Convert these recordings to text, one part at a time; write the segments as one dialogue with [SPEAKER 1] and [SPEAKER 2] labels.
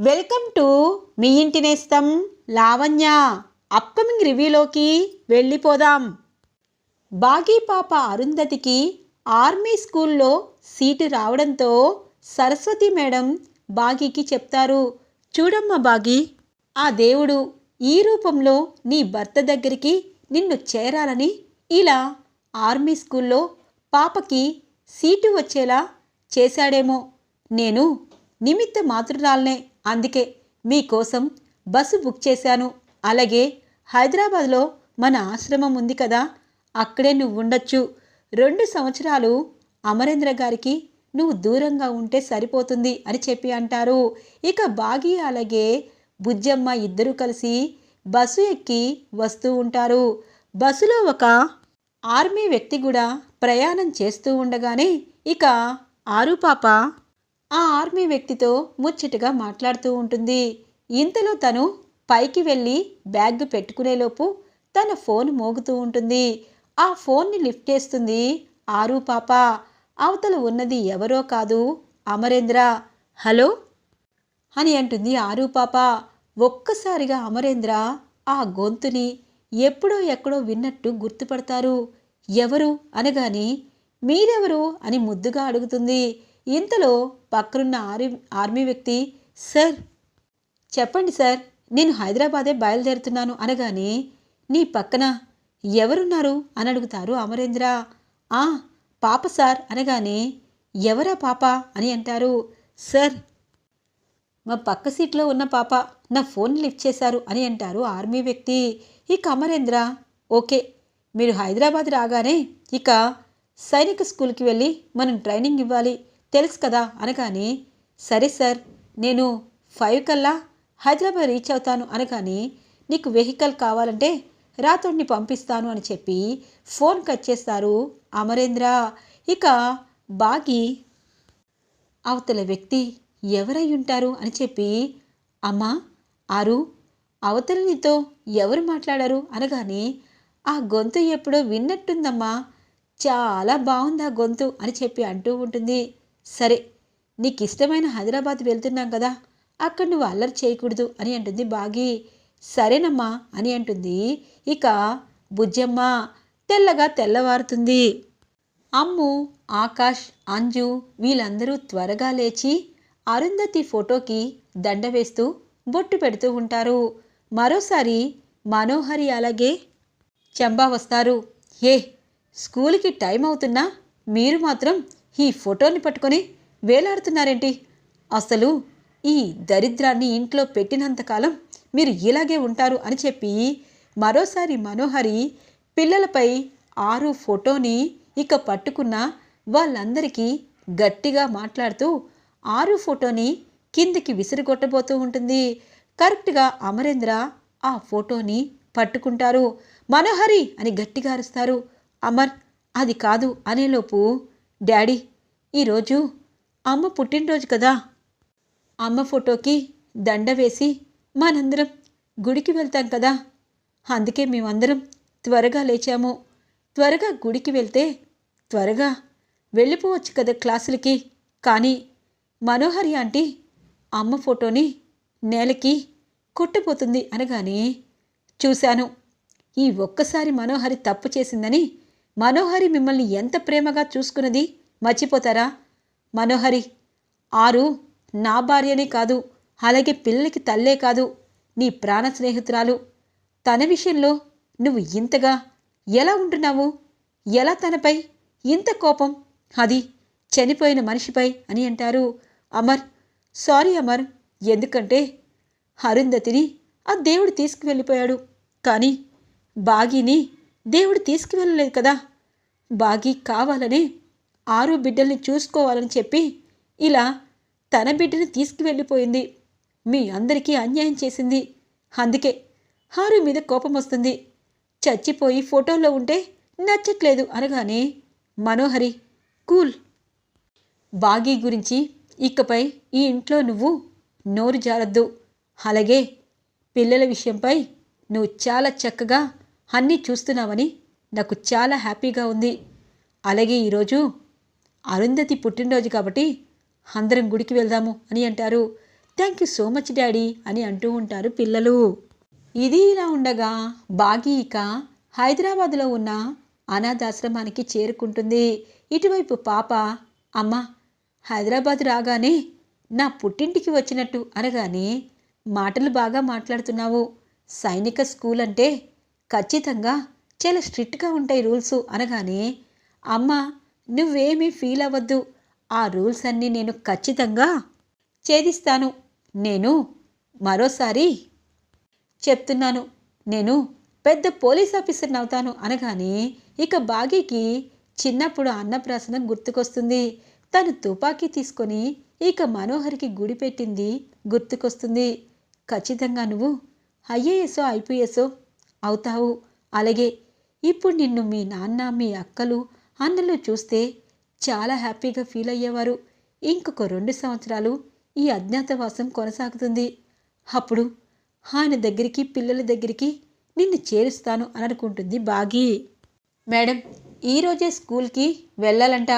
[SPEAKER 1] Welcome to me ఇంటి నేస్తం Lavanya. Upcoming రివ్యూలోకి వెళ్ళిపోదాం. బాగీ పాప అరుంధతికి ఆర్మీ స్కూల్లో సీటు రావడంతో సరస్వతి మేడం బాగీకి చెప్తారు. చూడమ్మా బాగీ ఆ దేవుడు ఈ రూపంలో నీ భర్త దగ్గరికి నిన్ను చేరాలని ఇలా ఆర్మీ స్కూల్లో పాపకి సీటు వచ్చేలా చేశాడేమో. నేను నిమిత్త మాతృరాల్నే అందుకే మీకోసం బస్సు బుక్ చేశాను. అలాగే హైదరాబాద్లో మన ఆశ్రమం ఉంది కదా అక్కడే నువ్వు ఉండొచ్చు రెండు సంవత్సరాలు అమరేంద్ర గారికి నువ్వు దూరంగా ఉంటే సరిపోతుంది అని చెప్పి అంటారు. ఇక బాగి అలాగే బుజ్జమ్మ ఇద్దరూ కలిసి బస్సు ఎక్కి వస్తూ ఉంటారు. బస్సులో ఒక ఆర్మీ వ్యక్తి కూడా ప్రయాణం చేస్తూ ఉండగానే ఇక ఆరు పాప ఆ ఆర్మీ వ్యక్తితో ముచ్చటగా మాట్లాడుతూ ఉంటుంది. ఇంతలో తను పైకి వెళ్ళి బ్యాగ్ పెట్టుకునేలోపు తన ఫోన్ మోగుతూ ఉంటుంది. ఆ ఫోన్ని లిఫ్ట్ చేస్తుంది ఆరు పాప. అవతల ఉన్నది ఎవరో కాదు అమరేంద్ర. హలో? అని అంటుంది ఆరు పాప. ఒక్కసారిగా అమరేంద్ర ఆ గొంతుని ఎప్పుడో ఎక్కడో విన్నట్టు గుర్తుపడతారు. ఎవరు? అనగాని మీరెవరు? అని ముద్దుగా అడుగుతుంది. ఇంతలో పక్కనున్న ఆర్మీ ఆర్మీ వ్యక్తి సార్ చెప్పండి సార్ నేను హైదరాబాదే బయలుదేరుతున్నాను అనగానే నీ పక్కన ఎవరున్నారు అని అడుగుతారు అమరేంద్ర. ఆ పాప సార్ అనగానే ఎవరా పాప అని అంటారు. సార్ మా పక్క సీట్లో ఉన్న పాప నా ఫోన్ లిఫ్ట్ చేశారు అని అంటారు ఆర్మీ వ్యక్తి. ఇక అమరేంద్ర ఓకే మీరు హైదరాబాద్ రాగానే ఇక సైనిక స్కూల్కి వెళ్ళి మనం ట్రైనింగ్ ఇవ్వాలి. తెలుసు కదా అనగానే సరే సార్ నేను ఫైవ్ కల్లా హైదరాబాద్ రీచ్ అవుతాను అనగానే నీకు వెహికల్ కావాలంటే రాతోడిని పంపిస్తాను అని చెప్పి ఫోన్ కట్ చేస్తారు అమరేంద్ర. ఇక బాగి అవతల వ్యక్తి ఎవరై ఉంటారు అని చెప్పి అమ్మా ఆరు అవతల నీతో ఎవరు మాట్లాడారు అనగానే ఆ గొంతు ఎప్పుడో విన్నట్టుందమ్మా. చాలా బాగుంది ఆ గొంతు అని చెప్పి అంటూ ఉంటుంది. సరే నీకు ఇష్టమైన హైదరాబాద్ వెళ్తున్నాం కదా అక్కడ నువ్వు అల్లరి చేయకూడదు అని అంటుంది బాగి. సరేనమ్మా అని అంటుంది. ఇక బుజ్జమ్మ తెల్లగా తెల్లవారుతుంది. అమ్ము ఆకాష్ అంజు వీళ్ళందరూ త్వరగా లేచి అరుంధతి ఫోటోకి దండ వేస్తూ బొట్టు పెడుతూ ఉంటారు. మరోసారి మనోహరి అలాగే చంబా వస్తారు. ఏ స్కూల్కి టైం అవుతున్నా మీరు మాత్రం ఈ ఫోటోని పట్టుకొని వేలాడుతున్నారేంటి? అసలు ఈ దరిద్రాన్ని ఇంట్లో పెట్టినంతకాలం మీరు ఇలాగే ఉంటారు అని చెప్పి మరోసారి మనోహరి పిల్లలపై ఆరు ఫోటోని ఇక పట్టుకున్న వాళ్ళందరికీ గట్టిగా మాట్లాడుతూ ఆరు ఫోటోని కిందికి విసిరిగొట్టబోతూ ఉంటుంది. కరెక్ట్గా అమరేంద్ర ఆ ఫోటోని పట్టుకుంటారు. మనోహరి అని గట్టిగా అరుస్తారు. అమర్ అది కాదు అనేలోపు డాడీ ఈరోజు అమ్మ పుట్టినరోజు కదా. అమ్మ ఫోటోకి దండ వేసి మనందరం గుడికి వెళ్తాం కదా. అందుకే మేమందరం త్వరగా లేచాము. త్వరగా గుడికి వెళ్తే త్వరగా వెళ్ళిపోవచ్చు కదా క్లాసులకి. కానీ మనోహరి ఆంటీ అమ్మ ఫోటోని నేలకి కొట్టిపోతుంది అనగానే చూశాను. ఈ ఒక్కసారి మనోహరి తప్పు చేసిందని మనోహరి మిమ్మల్ని ఎంత ప్రేమగా చూసుకున్నది? మర్చిపోతారా? మనోహరి ఆరు నా భార్యనే కాదు అలాగే పిల్లలకి తల్లే కాదు నీ ప్రాణ స్నేహితురాలు. తన విషయంలో నువ్వు ఇంతగా ఎలా ఉంటున్నావు? ఎలా తనపై ఇంత కోపం? అది చనిపోయిన మనిషిపై అని అంటారు అమర్. సారీ అమర్ ఎందుకంటే అరుంధతిని ఆ దేవుడు తీసుకువెళ్ళిపోయాడు. కానీ బాగిని దేవుడు తీసుకువెళ్ళలేదు కదా. బాగీ కావాలని ఆరు బిడ్డల్ని చూసుకోవాలని చెప్పి ఇలా తన బిడ్డని తీసుకువెళ్ళిపోయింది. మీ అందరికీ అన్యాయం చేసింది. అందుకే హారు మీద కోపం వస్తుంది. చచ్చిపోయి ఫోటోలో ఉంటే నచ్చట్లేదు అనగానే మనోహరి కూల్. బాగీ గురించి ఇకపై ఈ ఇంట్లో నువ్వు నోరు జారద్దు. అలాగే పిల్లల విషయంపై నువ్వు చాలా చక్కగా అన్నీ చూస్తున్నావని నాకు చాలా హ్యాపీగా ఉంది. అలాగే ఈరోజు అరుంధతి పుట్టినరోజు కాబట్టి అందరం గుడికి వెళ్దాము అని అంటారు. Thank you so much daddy అని అంటూ ఉంటారు పిల్లలు. ఇది ఇలా ఉండగా బాగి ఇక హైదరాబాద్లో ఉన్న అనాథాశ్రమానికి చేరుకుంటుంది. ఇటువైపు పాప అమ్మ హైదరాబాద్ రాగానే నా పుట్టింటికి వచ్చినట్టు అనగానే మాటలు బాగా మాట్లాడుతున్నావు. సైనిక స్కూల్ అంటే ఖచ్చితంగా చాలా స్ట్రిక్ట్గా ఉంటాయి రూల్స్ అనగానే అమ్మ నువ్వేమీ ఫీల్ అవ్వద్దు ఆ రూల్స్ అన్నీ నేను ఖచ్చితంగా ఛేదిస్తాను నేను మరోసారి చెప్తున్నాను నేను పెద్ద పోలీస్ ఆఫీసర్ని అవుతాను అనగానే ఇక బాగీకి చిన్నప్పుడు అన్నప్రాసన గుర్తుకొస్తుంది తను తుపాకీ తీసుకొని ఇక మనోహర్కి గుడి పెట్టింది గుర్తుకొస్తుంది ఖచ్చితంగా నువ్వు ఐఏఎస్ఓ ఐపీఎస్ఓ అవుతావు. అలాగే ఇప్పుడు నిన్ను మీ నాన్న మీ అక్కలు అన్నలు చూస్తే చాలా హ్యాపీగా ఫీల్ అయ్యేవారు. ఇంకొక రెండు సంవత్సరాలు ఈ అజ్ఞాతవాసం కొనసాగుతుంది. అప్పుడు ఆయన దగ్గరికి పిల్లల దగ్గరికి నిన్ను చేరుస్తాను అని అనుకుంటుంది బాగి. మేడం ఈరోజే స్కూల్కి వెళ్ళాలంట.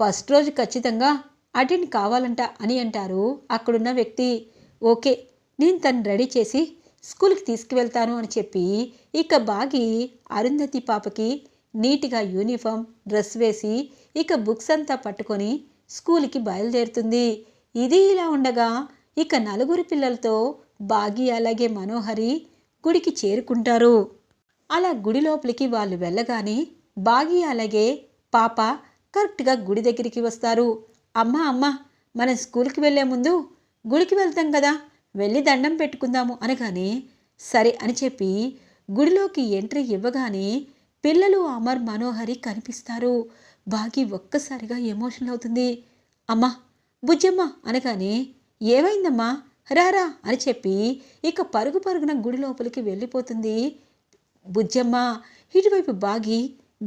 [SPEAKER 1] ఫస్ట్ రోజు ఖచ్చితంగా అటెండ్ కావాలంట అని అంటారు అక్కడున్న వ్యక్తి. ఓకే నేను తను రెడీ చేసి స్కూల్కి తీసుకువెళ్తాను అని చెప్పి ఇక బాగి అరుంధతి పాపకి నీట్గా యూనిఫామ్ డ్రెస్ వేసి ఇక బుక్స్ అంతా పట్టుకొని స్కూల్కి బయలుదేరుతుంది. ఇది ఇలా ఉండగా ఇక నలుగురు పిల్లలతో బాగి అలాగే మనోహరి గుడికి చేరుకుంటారు. అలా గుడి లోపలికి వాళ్ళు వెళ్ళగానే బాగి అలాగే పాప కరెక్ట్గా గుడి దగ్గరికి వస్తారు. అమ్మ అమ్మ మనం స్కూల్కి వెళ్ళే ముందు గుడికి వెళ్తాం కదా? వెళ్ళి దండం పెట్టుకుందాము అనగానే సరే అని చెప్పి గుడిలోకి ఎంట్రీ ఇవ్వగానే పిల్లలు అమర్ మనోహరి కనిపిస్తారు. బాగి ఒక్కసారిగా ఎమోషనల్ అవుతుంది. అమ్మా బుజ్జమ్మ అనగానే ఏమైందమ్మా? రారా అని చెప్పి ఇక పరుగు పరుగున గుడి లోపలికి వెళ్ళిపోతుంది. బుజ్జమ్మ ఇటువైపు బాగి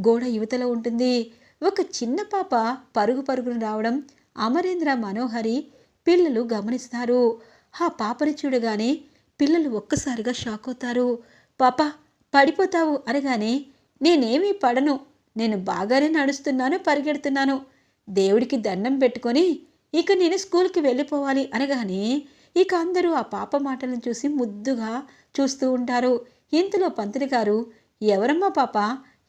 [SPEAKER 1] గోడ యువతలో ఉంటుంది. ఒక చిన్న పాప పరుగు పరుగున రావడం అమరేంద్ర మనోహరి పిల్లలు గమనిస్తారు. ఆ పాపని చూడగానే పిల్లలు ఒక్కసారిగా షాక్ అవుతారు. పాప పడిపోతావు అనగానే నేనేమీ పడను. నేను బాగానే నడుస్తున్నాను పరిగెడుతున్నాను. దేవుడికి దండం పెట్టుకొని ఇక నేను స్కూల్కి వెళ్ళిపోవాలి అనగానే ఇక అందరూ ఆ పాప మాటలను చూసి ముద్దుగా చూస్తూ ఉంటారు. ఇంతలో పంతులు గారు ఎవరమ్మా పాప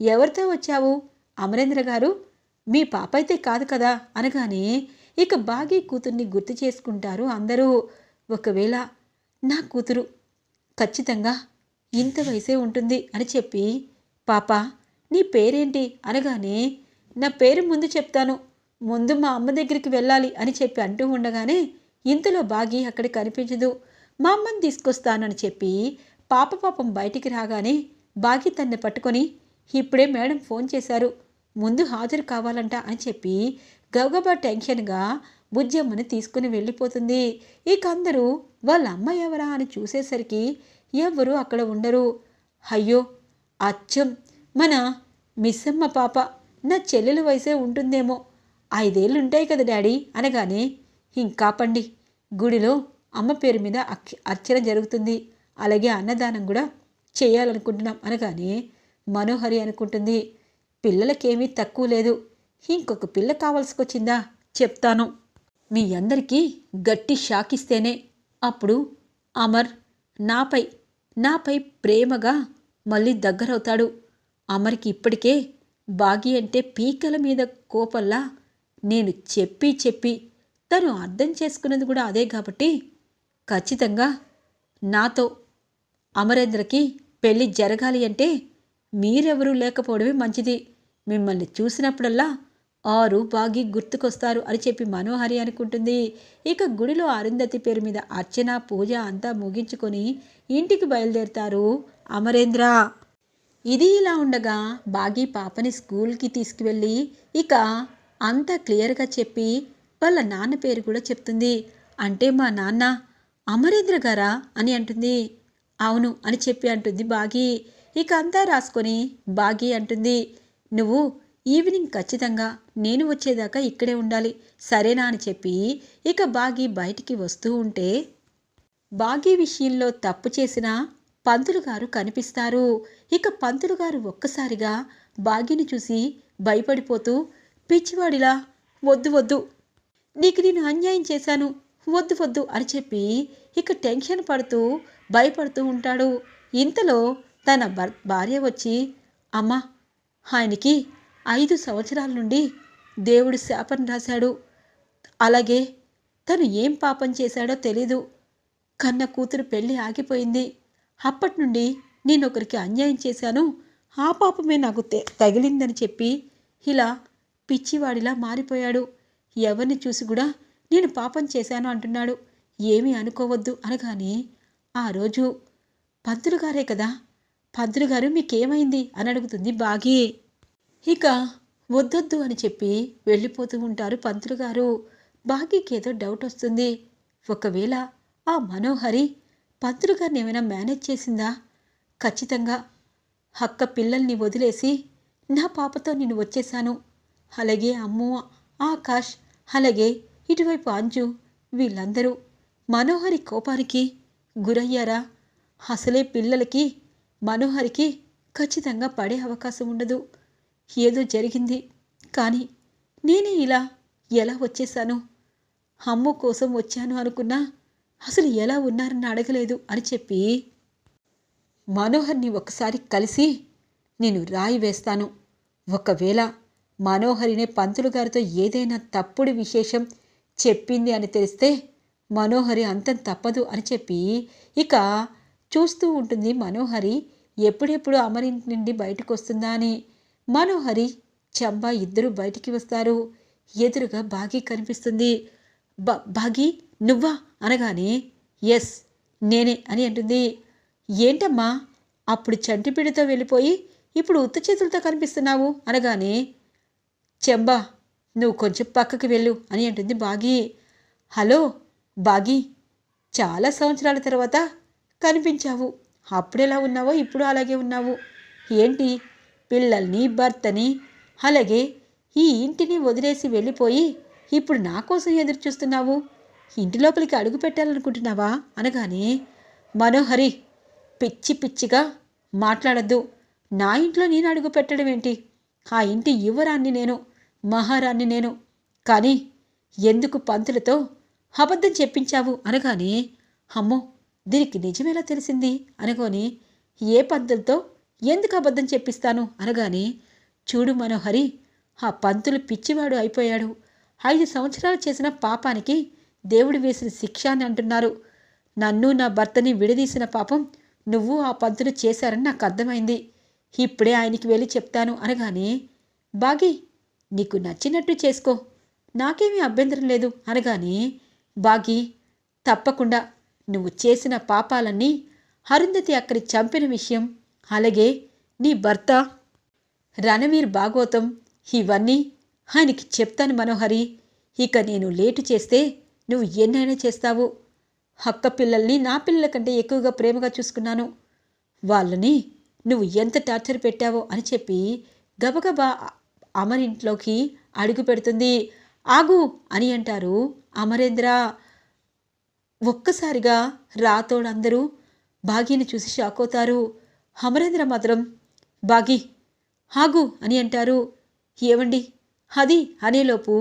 [SPEAKER 1] ఎవరితో వచ్చావు? అమరేంద్ర గారు మీ పాప అయితే కాదు కదా అనగానే ఇక బాగీ కూతుర్ని గుర్తు చేసుకుంటారు అందరూ. ఒకవేళ నా కూతురు ఖచ్చితంగా ఇంత వయసే ఉంటుంది అని చెప్పి పాప నీ పేరేంటి? అనగానే నా పేరు ముందు చెప్తాను. ముందు మా అమ్మ దగ్గరికి వెళ్ళాలి అని చెప్పి అంటూ ఉండగానే ఇంతలో బాగి అక్కడ కనిపించదు. మా అమ్మని తీసుకొస్తానని చెప్పి పాప పాపం బయటికి రాగానే బాగి తన్ని పట్టుకొని ఇప్పుడే మేడం ఫోన్ చేశారు. ముందు హాజరు కావాలంట అని చెప్పి గబగబా టెన్షన్గా బుజ్జమ్మని తీసుకుని వెళ్ళిపోతుంది. ఇక అందరూ వాళ్ళ అమ్మ ఎవరా అని చూసేసరికి ఎవ్వరూ అక్కడ ఉండరు. అయ్యో అచ్చం! మన మిస్సమ్మ పాప నా చెల్లెల వయసే ఉంటుందేమో. ఐదేళ్ళు ఉంటాయి కదా డాడీ అనగానే ఇంకాపండి గుడిలో అమ్మ పేరు మీద అర్చన జరుగుతుంది. అలాగే అన్నదానం కూడా చేయాలనుకుంటున్నాం అనగానే మనోహరి అనుకుంటుంది. పిల్లలకేమీ తక్కువ లేదు. ఇంకొక పిల్ల కావాల్సుకొచ్చిందా? చెప్తాను. మీ అందరికీ గట్టి షాక్ ఇస్తేనే అప్పుడు అమర్ నాపై నాపై ప్రేమగా మళ్ళీ దగ్గరవుతాడు. అమర్కి ఇప్పటికే బాగి అంటే పీకల మీద కోపల్లా నేను చెప్పి చెప్పి తను అర్థం చేసుకున్నది కూడా అదే కాబట్టి ఖచ్చితంగా నాతో అమరేంద్రకి పెళ్ళి జరగాలి అంటే మీరెవరూ లేకపోవడమే మంచిది. మిమ్మల్ని చూసినప్పుడల్లా ఆరు బాగి గుర్తుకొస్తారు అని చెప్పి మనోహరి అనుకుంటుంది. ఇక గుడిలో అరుంధతి పేరు మీద అర్చన పూజ అంతా ముగించుకొని ఇంటికి బయలుదేరుతారు అమరేంద్ర. ఇది ఇలా ఉండగా బాగి పాపని స్కూల్కి తీసుకువెళ్ళి ఇక అంతా క్లియర్గా చెప్పి వాళ్ళ నాన్న పేరు కూడా చెప్తుంది. అంటే మా నాన్న అమరేంద్ర గారా అని అంటుంది. అవును అని చెప్పి అంటుంది బాగి. ఇక అంతా రాసుకొని బాగి అంటుంది. నువ్వు ఈవినింగ్ ఖచ్చితంగా నేను వచ్చేదాకా ఇక్కడే ఉండాలి. సరేనా అని చెప్పి ఇక బాగి బయటికి వస్తూ ఉంటే బాగి విషయంలో తప్పు చేసిన పంతులు గారు కనిపిస్తారు. ఇక పంతులు గారు ఒక్కసారిగా బాగిని చూసి భయపడిపోతూ పిచ్చివాడిలా వద్దు వద్దు. నీకు నేను అన్యాయం చేశాను. వద్దు వద్దు అని చెప్పి ఇక టెన్షన్ పడుతూ భయపడుతూ ఉంటాడు. ఇంతలో తన భార్య వచ్చి అమ్మ ఆయనకి ఐదు సంవత్సరాల నుండి దేవుడు శాపం రాశాడు. అలాగే తను ఏం పాపం చేశాడో తెలీదు. కన్న కూతురు పెళ్ళి ఆగిపోయింది. అప్పటి నుండి నేను ఒకరికి అన్యాయం చేశాను. ఆ పాపమే నాకు తగిలిందని చెప్పి ఇలా పిచ్చివాడిలా మారిపోయాడు. ఎవరిని చూసి కూడా నేను పాపం చేశాను అంటున్నాడు. ఏమీ అనుకోవద్దు అనగానే ఆ రోజు పంతులు గారే కదా పంతులు గారు మీకేమైంది? అని అడుగుతుంది బాగి ఇక వద్దొద్దు అని చెప్పి వెళ్ళిపోతూ ఉంటారు పంతులు గారు. బాకీకి ఏదో డౌట్ వస్తుంది. ఒకవేళ ఆ మనోహరి పంతులు గారిని ఏమైనా మేనేజ్ చేసిందా? ఖచ్చితంగా. అక్క పిల్లల్ని వదిలేసి నా పాపతో నేను వచ్చేశాను అలాగే అమ్ము ఆకాష్ అలాగే ఇటువైపు అంజు వీళ్ళందరూ. మనోహరి కోపానికి గురయ్యారా? అసలే పిల్లలకి మనోహరికి ఖచ్చితంగా పడే అవకాశం ఉండదు. ఏదో జరిగింది. కానీ నేనే ఇలా ఎలా వచ్చేశాను? అమ్ము కోసం వచ్చాను అనుకున్నా అసలు ఎలా ఉన్నారని అడగలేదు అని చెప్పి మనోహర్ని ఒకసారి కలిసి నేను రాయి వేస్తాను. ఒకవేళ మనోహరినే పంతులు గారితో ఏదైనా తప్పుడు విశేషం చెప్పింది అని తెలిస్తే మనోహరి అంతం తప్పదు అని చెప్పి ఇక చూస్తూ ఉంటుంది మనోహరి ఎప్పుడెప్పుడు అమరింటి నుండి బయటకు వస్తుందా అని. మనోహరి చంబా ఇద్దరు బయటికి వస్తారు. ఎదురుగా బాగి కనిపిస్తుంది. బ బాగి నువ్వా? అనగానే ఎస్ నేనే అని అంటుంది. ఏంటమ్మా అప్పుడు చంటిపిడితో వెళ్ళిపోయి ఇప్పుడు ఉత్త చేతులతో కనిపిస్తున్నావు? అనగానే చెంబా నువ్వు కొంచెం పక్కకి వెళ్ళు అని అంటుంది బాగి. హలో బాగి చాలా సంవత్సరాల తర్వాత కనిపించావు. అప్పుడెలా ఉన్నావో ఇప్పుడు అలాగే ఉన్నావు. ఏంటి పిల్లల్ని భర్తని అలాగే ఈ ఇంటిని వదిలేసి వెళ్ళిపోయి ఇప్పుడు నా కోసం ఎదురు చూస్తున్నావు? ఇంటి లోపలికి అడుగు పెట్టాలనుకుంటున్నావా? అనగానే మనోహరి పిచ్చి పిచ్చిగా మాట్లాడద్దు. నా ఇంట్లో నేను అడుగు పెట్టడం ఏంటి? ఆ ఇంటి యువరాన్ని నేను మహారాన్ని నేను. కానీ ఎందుకు పంతులతో అబద్ధం చెప్పించావు? అనగానే అమ్మో దీనికి నిజమేలా తెలిసింది? అనుకొని ఏ పంతులతో ఎందుకు అబద్ధం చెప్పిస్తాను? అనగానే చూడు మనోహరి ఆ పంతులు పిచ్చివాడు అయిపోయాడు. ఐదు సంవత్సరాలు చేసిన పాపానికి దేవుడు వేసిన శిక్ష అని అంటున్నారు. నన్ను నా భర్తని విడదీసిన పాపం నువ్వు ఆ పంతులు చేశారని నాకు అర్థమైంది. ఇప్పుడే ఆయనకి వెళ్ళి చెప్తాను అనగానే బాగి నీకు నచ్చినట్టు చేసుకో. నాకేమీ అభ్యంతరం లేదు అనగానే బాగి తప్పకుండా నువ్వు చేసిన పాపాలన్నీ అరుంధతి అక్కడి చంపిన విషయం అలాగే నీ భర్త రణవీర్ భాగవతం ఇవన్నీ ఆయనకి చెప్తాను మనోహరి. ఇక నేను లేటు చేస్తే నువ్వు ఎన్నైనా చేస్తావు. అక్క పిల్లల్ని నా పిల్లల కంటే ఎక్కువగా ప్రేమగా చూసుకున్నాను. వాళ్ళని నువ్వు ఎంత టార్చర్ పెట్టావో అని చెప్పి గబగబా అమరింట్లోకి అడుగు పెడుతుంది. ఆగు అని అంటారు అమరేంద్ర. ఒక్కసారిగా రాతోడందరూ బాగీని చూసి షాక్ అవుతారు. అమరేంద్ర మాత్రం బాగి హాగు అని అంటారు. ఏవండి? అది అనేలోపు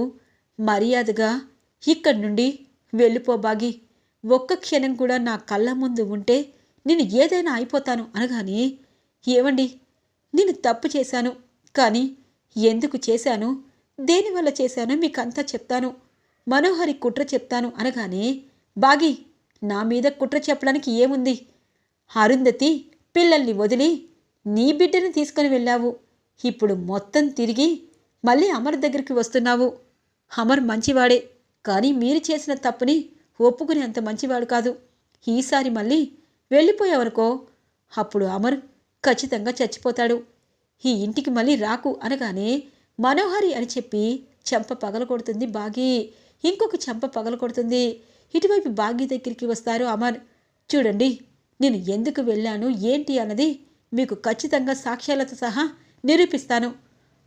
[SPEAKER 1] మర్యాదగా ఇక్కడి నుండి వెళ్ళిపో బాగి. ఒక్క క్షణం కూడా నా కళ్ళ ముందు ఉంటే నేను ఏదైనా అయిపోతాను అనగానే ఏవండి? నేను తప్పు చేశాను కానీ ఎందుకు చేశాను? దేనివల్ల చేశానో మీకంతా చెప్తాను. మనోహరి కుట్ర చెప్తాను అనగానే బాగి నా మీద కుట్ర చెప్పడానికి ఏముంది? అరుంధతి పిల్లల్ని వదిలి నీ బిడ్డను తీసుకొని వెళ్ళావు. ఇప్పుడు మొత్తం తిరిగి మళ్ళీ అమర్ దగ్గరికి వస్తున్నావు. అమర్ మంచివాడే కానీ మీరు చేసిన తప్పుని ఒప్పుకునే అంత మంచివాడు కాదు. ఈసారి మళ్ళీ వెళ్ళిపోయావనుకో అప్పుడు అమర్ ఖచ్చితంగా చచ్చిపోతాడు. ఈ ఇంటికి మళ్ళీ రాకు అనగానే మనోహరి అని చెప్పి చెంప పగల కొడుతుంది బాగి. ఇంకొక చెంప పగల కొడుతుంది. ఇటువైపు బాగి దగ్గరికి వస్తారు అమర్. చూడండి నేను ఎందుకు వెళ్ళాను? ఏంటి అన్నది మీకు ఖచ్చితంగా సాక్ష్యాలతో సహా నిరూపిస్తాను.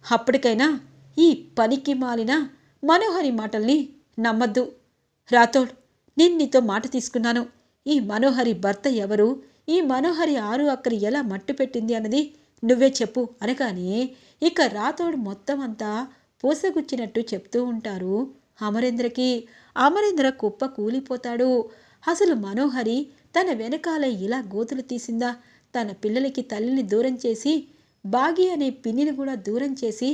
[SPEAKER 1] అప్పటికైనా ఈ పనికి మాలిన మనోహరి మాటల్ని నమ్మద్దు. రాథోడ్ నేను నీతో మాట తీసుకున్నాను. ఈ మనోహరి భర్త ఎవరు? ఈ మనోహరి ఆరు అక్కడి ఎలా మట్టు పెట్టింది అన్నది నువ్వే చెప్పు అనగానే ఇక రాథోడ్ మొత్తం అంతా పూసగుచ్చినట్టు చెప్తూ ఉంటారు అమరేంద్రకి. అమరేంద్ర కుప్ప కూలిపోతాడు. అసలు మనోహరి తన వెనకాల ఇలా గోతులు తీసిందా? తన పిల్లలకి తల్లిని దూరం చేసి బాగి అనే పిన్నిని కూడా దూరం చేసి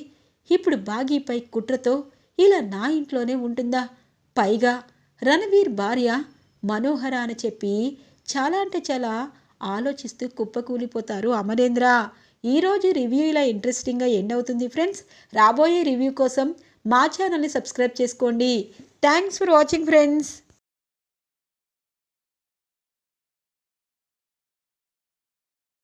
[SPEAKER 1] ఇప్పుడు బాగీపై కుట్రతో ఇలా నా ఇంట్లోనే ఉంటుందా? పైగా రణవీర్ భార్య మనోహర అని చెప్పి చాలా అంటే చాలా ఆలోచిస్తూ కుప్పకూలిపోతారు అమరేంద్ర ఈరోజు రివ్యూ ఇలా ఇంట్రెస్టింగ్గా ఎండ్ అవుతుంది ఫ్రెండ్స్ రాబోయే రివ్యూ కోసం మా ఛానల్ని సబ్స్క్రైబ్ చేసుకోండి. Thanks for watching friends